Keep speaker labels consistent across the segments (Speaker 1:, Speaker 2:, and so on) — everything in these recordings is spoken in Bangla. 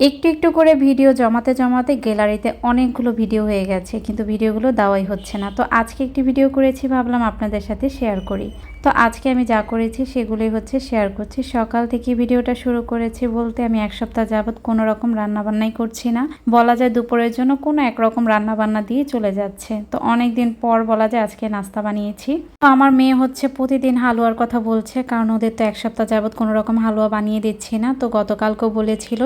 Speaker 1: একটু একটু করে ভিডিও জমাতে জমাতে গ্যালারিতে অনেকগুলো ভিডিও হয়ে গেছে, কিন্তু ভিডিওগুলো দেওয়াই হচ্ছে না। তো আজকে একটি ভিডিও করেছি, ভাবলাম আপনাদের সাথে শেয়ার করি। তো আজকে আমি যা করেছি সেগুলোই হচ্ছে শেয়ার করছি। সকাল থেকে ভিডিওটা শুরু করেছি বলতে আমি এক সপ্তাহ যাবৎ কোনো রকম রান্নাবান্নাই করছি না। বলা যায় দুপুরের জন্য কোনো একরকম রান্নাবান্না দিয়ে চলে যাচ্ছে। তো অনেক দিন পর বলা যায় আজকে নাস্তা বানিয়েছি। তো আমার মেয়ে হচ্ছে প্রতিদিন হালুয়ার কথা বলছে, কারণ ওদের তো এক সপ্তাহ যাবৎ কোনো রকম হালুয়া বানিয়ে দিচ্ছি না। তো গতকালকেও বলেছিল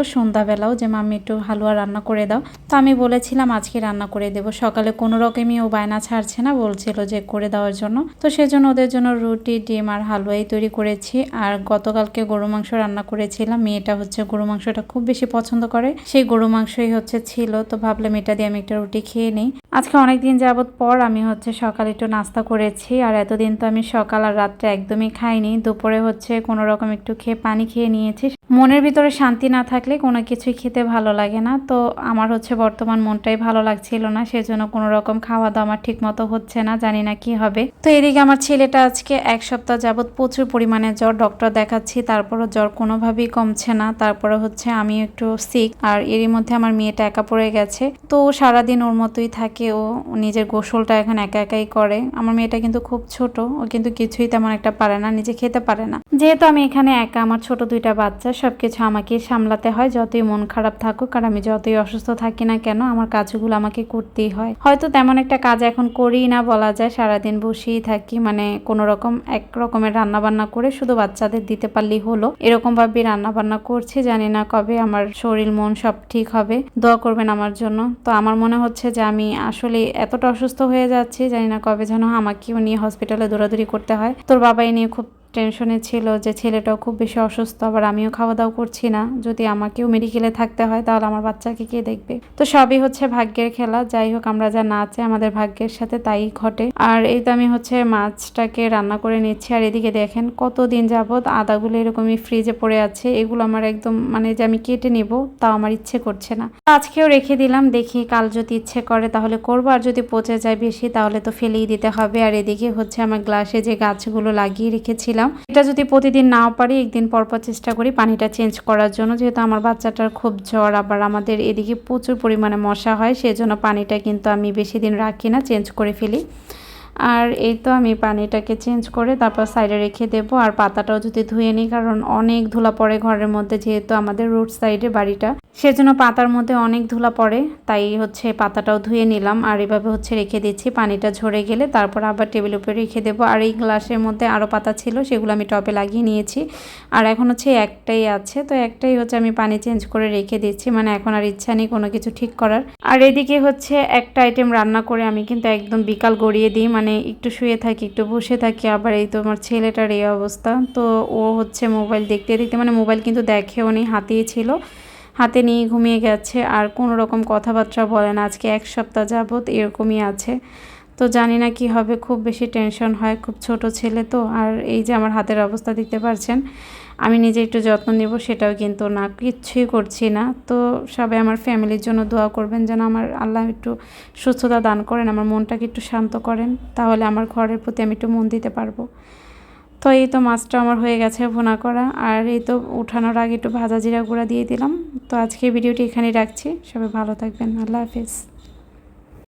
Speaker 1: সন্ধ্যাবেলাও যে মাম্মি, একটু হালুয়া রান্না করে দাও। তো আমি বলেছিলাম, আজকে রান্না করে দেবো। সকালে কোনো রকমই ও বায়না ছাড়ছে না, বলছিল যে করে দেওয়ার জন্য। তো সেজন্য ওদের জন্য রুটি, ডিম আর হালুয়াই তৈরি করেছি। আর গতকালকে গরু মাংস রান্না করেছিলাম। মেয়েটা হচ্ছে গরু মাংসটা খুব বেশি পছন্দ করে। সেই গরু মাংসই হচ্ছে ছিল। তো ভাবলাম, এটা দিয়ে আমি একটা রুটি খেয়ে নিই। আজকে অনেক দিন যাবত পর আমি হচ্ছে সকালে একটু নাস্তা করেছি। আর এতদিন তো আমি সকাল আর রাত্রে একদমই খাইনি। দুপুরে হচ্ছে কোনো রকম একটু খেয়ে, পানি খেয়ে নিয়েছি। মনের ভিতরে শান্তি না থাকলে কোনো কিছুই খেতে ভালো লাগে না। তো আমার হচ্ছে বর্তমান মনটাই ভালো লাগছিল না, সেজন্য কোনো রকম খাওয়া দাওয়া আমার ঠিক মতো হচ্ছে না, জানি না কি হবে। তো এদিকে আমার ছেলেটা আজকে এক সপ্তাহ যাবৎ প্রচুর পরিমাণে জ্বর, ডক্টর দেখাচ্ছি, তারপরও জ্বর কোনোভাবেই কমছে না, তারপরে হচ্ছে আমি একটু সিক আর এরই মধ্যে আমার মেয়েটা একা পড়ে গেছে। তো সারাদিন ওর মতোই থাকে, ও নিজের গোসলটা এখন একা একাই করে। আমার মেয়েটা কিন্তু খুব ছোট, ও কিন্তু কিছুই তেমন একটা পারে না, নিজে খেতে পারে না। যেহেতু আমি এখানে একা, আমার ছোট দুইটা বাচ্চা সবকিছু আমাকে সামলাতে হয়, যতই মন খারাপ থাকুক আর আমি যতই অসুস্থ থাকি না কেন, আমার কাজগুলো আমাকে করতেই হয়। হয়তো তেমন একটা কাজ এখন করি না বলা যায়, সারাদিন বসেই থাকি মানে কোনো রকম এক রকমের রান্না বান্না করে শুধু বাচ্চাদের দিতে পারলেই হলো। এরকম ভাবে রান্না বান্না করছি, জানি না কবে আমার শরীর, মন সব ঠিক হবে। দোয়া করবেন আমার জন্য। তো আমার মনে হচ্ছে যে আমি আসলে এতটা অসুস্থ হয়ে যাচ্ছি, জানি না কবে যেন আমাকেও নিয়ে হসপিটালে দৌড়াদৌড়ি করতে হয়। তোর বাবাই নিয়ে খুব টেনশনে ছিল যে ছেলেটাও খুব বেশি অসুস্থ, আবার আমিও খাওয়া দাওয়া করছি না। যদি আমাকেও মেডিকেলে থাকতে হয়, তাহলে আমার বাচ্চাকে কে দেখবে? তো সবই হচ্ছে ভাগ্যের খেলা। যাই হোক, আমরা যা না চাই আমাদের ভাগ্যের সাথে তাই ঘটে। আর এই তো আমি হচ্ছে মাছটাকে রান্না করে নিচ্ছি। আর এদিকে দেখেন কতদিন যাবৎ আদাগুলো এরকমই ফ্রিজে পড়ে আছে। এগুলো আমার একদম মানে যে আমি কেটে নিব, তাও আমার ইচ্ছে করছে না। আজকেও রেখে দিলাম, দেখি কাল যদি ইচ্ছে করে তাহলে করব। আর যদি পচে যায় বেশি, তাহলে তো ফেলেই দিতে হবে। আর এদিকে হচ্ছে আমার গ্লাসে যে গাছগুলো লাগিয়ে রেখেছিলাম এটা যদি প্রতিদিন নাও পারি, একদিন পর পর চেষ্টা করি পানিটা চেঞ্জ করার জন্য। যেহেতু আমার বাচ্চাটার খুব জ্বর, আবার আমাদের এদিকে প্রচুর পরিমাণে মশা হয়, সেজন্য পানিটা কিন্তু আমি বেশি দিন রাখি না চেঞ্জ করে ফেলি। আর এই তো আমি পানিটাকে চেঞ্জ করে তারপর সাইডে রেখে দেবো। আর পাতাটাও যদি ধুয়ে নিই, কারণ অনেক ধুলা পড়ে ঘরের মধ্যে, যেহেতু আমাদের রোড সাইডে বাড়িটা। সেজন্য পাতার মধ্যে অনেক ধুলা পড়ে, তাই হচ্ছে পাতাটাও ধুয়ে নিলাম। আর এভাবে হচ্ছে রেখে দিচ্ছি, পানিটা ঝরে গেলে তারপর আবার টেবিল উপরে রেখে দেবো। আর এই গ্লাসের মধ্যে আরও পাতা ছিল, সেগুলো আমি টপে লাগিয়ে নিয়েছি। আর এখন হচ্ছে একটাই আছে, তো একটাই হচ্ছে আমি পানি চেঞ্জ করে রেখে দিচ্ছি মানে এখন আর ইচ্ছা নেই কোনো কিছু ঠিক করার। আর এদিকে হচ্ছে একটা আইটেম রান্না করে আমি কিন্তু একদম বিকাল গড়িয়ে দিই মানে একটু শুয়ে থাকি, একটু বসে থাকি, আবার এই তো আমার ছেলেটার এই অবস্থা। তো ও হচ্ছে মোবাইল দেখতে দেখতে মানে মোবাইল কিন্তু দেখেও নেই হাতেই ছিল। হাতে নিয়ে ঘুমিয়ে গেছে আর কোনো রকম কথাবার্তা বলে না। আজকে এক সপ্তাহ যাবৎ এরকমই আছে। তো জানি না কি হবে, খুব বেশি টেনশন হয়, খুব ছোট ছেলে তো, আর এই যে আমার হাতের অবস্থা দেখতে পারছেন, আমি নিজে একটু যত্ন নেব, সেটাও কিন্তু না, কিচ্ছুই করছি না। তো সবাই আমার ফ্যামিলির জন্য দোয়া করবেন যেন আমার আল্লাহ একটু সুস্থতা দান করেন, আমার মনটাকে একটু শান্ত করেন, তাহলে আমার ঘরের প্রতি আমি একটু মন দিতে পারব। তো এই তো মাছটা আমার হয়ে গেছে ভুনা করা, আর এই তো উঠানোর আগে একটু ভাজা জিরা গুঁড়া দিয়ে দিলাম। তো আজকে ভিডিওটি এখানে রাখছি। সবাই ভালো থাকবেন। আল্লাহ হাফিজ।